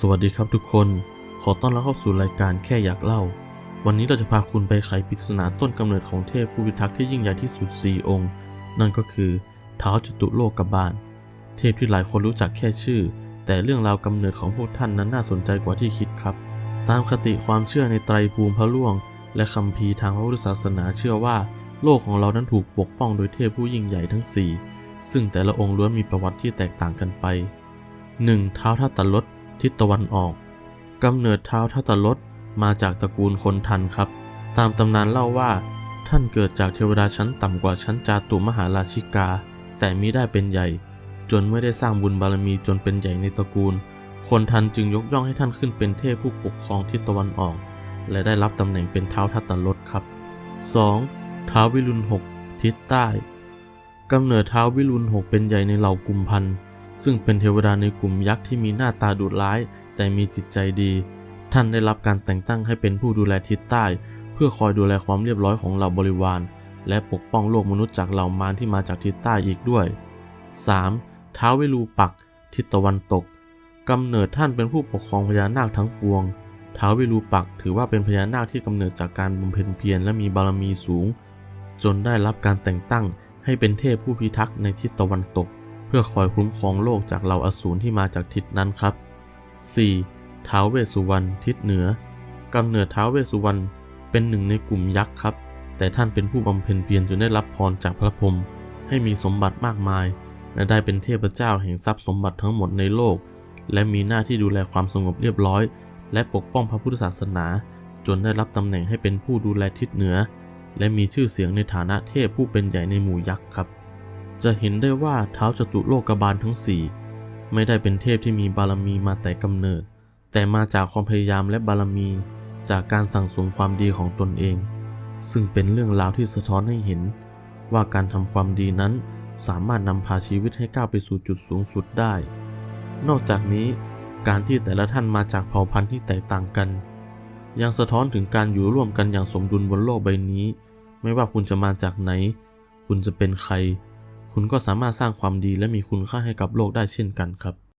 สวัสดีครับทุกคน ขอต้อนรับเข้าสู่รายการแค่อยากเล่า วันนี้เราจะพาคุณไปไขปริศนาต้นกำเนิดของเทพผู้พิทักษ์ที่ยิ่งใหญ่ที่สุด 4 องค์ นั่นก็คือท้าวจตุโลกบาล เทพที่หลายคนรู้จักแค่ชื่อ แต่เรื่องราวกำเนิดของพวกท่านนั้นน่าสนใจกว่าที่คิดครับ ตามคติความเชื่อในไตรภูมิพระล่วง และคัมภีร์ทางพระพุทธศาสนาเชื่อว่า โลกของเรานั้นถูกปกป้องโดยเทพผู้ยิ่งใหญ่ทั้ง 4 ซึ่งแต่ละองค์ล้วนมีประวัติที่แตกต่างกันไป 1. ท้าวทัตตลด ทิศตะวันออกกำเนิดเท้าทัตตลดมาจากตระกูลคนทันครับ ตามตำนานเล่าว่า ท่านเกิดจากเทวดาชั้นต่ำกว่าชั้นจาตุมหาราชิกา แต่มิได้เป็นใหญ่ จนไม่ได้สร้างบุญบารมีจนเป็นใหญ่ในตระกูล คนทันจึงยกย่องให้ท่านขึ้นเป็นเทพผู้ปกครองทิศตะวันออก และได้รับตำแหน่งเป็นเท้าทัตตลดครับ 2. ท้าววิรุณหกทิศใต้กำเนิดท้าววิรุณหกเป็นใหญ่ในเหล่ากุมพันธ์ ซึ่งเป็นเทวดาในกลุ่มยักษ์ที่มีหน้าตาดุร้าย แต่มีจิตใจดี ท่านได้รับการแต่งตั้งให้เป็นผู้ดูแลทิศใต้ เพื่อคอยดูแลความเรียบร้อยของเหล่าบริวาร และปกป้องโลกมนุษย์จากเหล่ามารที่มาจากทิศใต้อีกด้วย 3. ท้าววิรูปัก ทิศตะวันตกกำเนิดท่านเป็นผู้ปกครองพญานาคทั้งปวงท้าววิรูปักถือว่าเป็นพญานาคที่กำเนิดจากการบำเพ็ญเพียรและมีบารมีสูง จนได้รับการแต่งตั้งให้เป็นเทพผู้พิทักษ์ในทิศตะวันตก เพื่อคอยคุ้มครองโลกจากเหล่าอสูรที่มาจากทิศนั้นครับ 4. ท้าวเวสุวรรณทิศเหนือกำเนิดท้าวเวสสุวรรณเป็นหนึ่งในกลุ่มยักษ์ครับ แต่ท่านเป็นผู้บำเพ็ญเพียรจนได้รับพรจากพระพรหมให้มีสมบัติมากมาย และได้เป็นเทพเจ้าแห่งทรัพย์สมบัติทั้งหมดในโลก และมีหน้าที่ดูแลความสงบเรียบร้อย และปกป้องพระพุทธศาสนา จนได้รับตำแหน่งให้เป็นผู้ดูแลทิศเหนือ และมีชื่อเสียงในฐานะเทพผู้เป็นใหญ่ในหมู่ยักษ์ครับ จะเห็นได้ว่าเท้าจตุโลกบาลทั้งสี่ไม่ได้เป็นเทพที่มีบารมีมาแต่กำเนิด แต่มาจากความพยายามและบารมีจากการสั่งสมความดีของตนเอง ซึ่งเป็นเรื่องราวที่สะท้อนให้เห็น ว่าการทำความดีนั้นสามารถนำพาชีวิตให้ก้าวไปสู่จุดสูงสุดได้ นอกจากนี้ การที่แต่ละท่านมาจากเผ่าพันธุ์ที่แตกต่างกัน ยังสะท้อนถึงการอยู่ร่วมกันอย่างสมดุลบนโลกใบนี้ ไม่ว่าคุณจะมาจากไหน คุณจะเป็นใคร คุณก็สามารถสร้างความดีและมีคุณค่าให้กับโลกได้เช่นกันครับ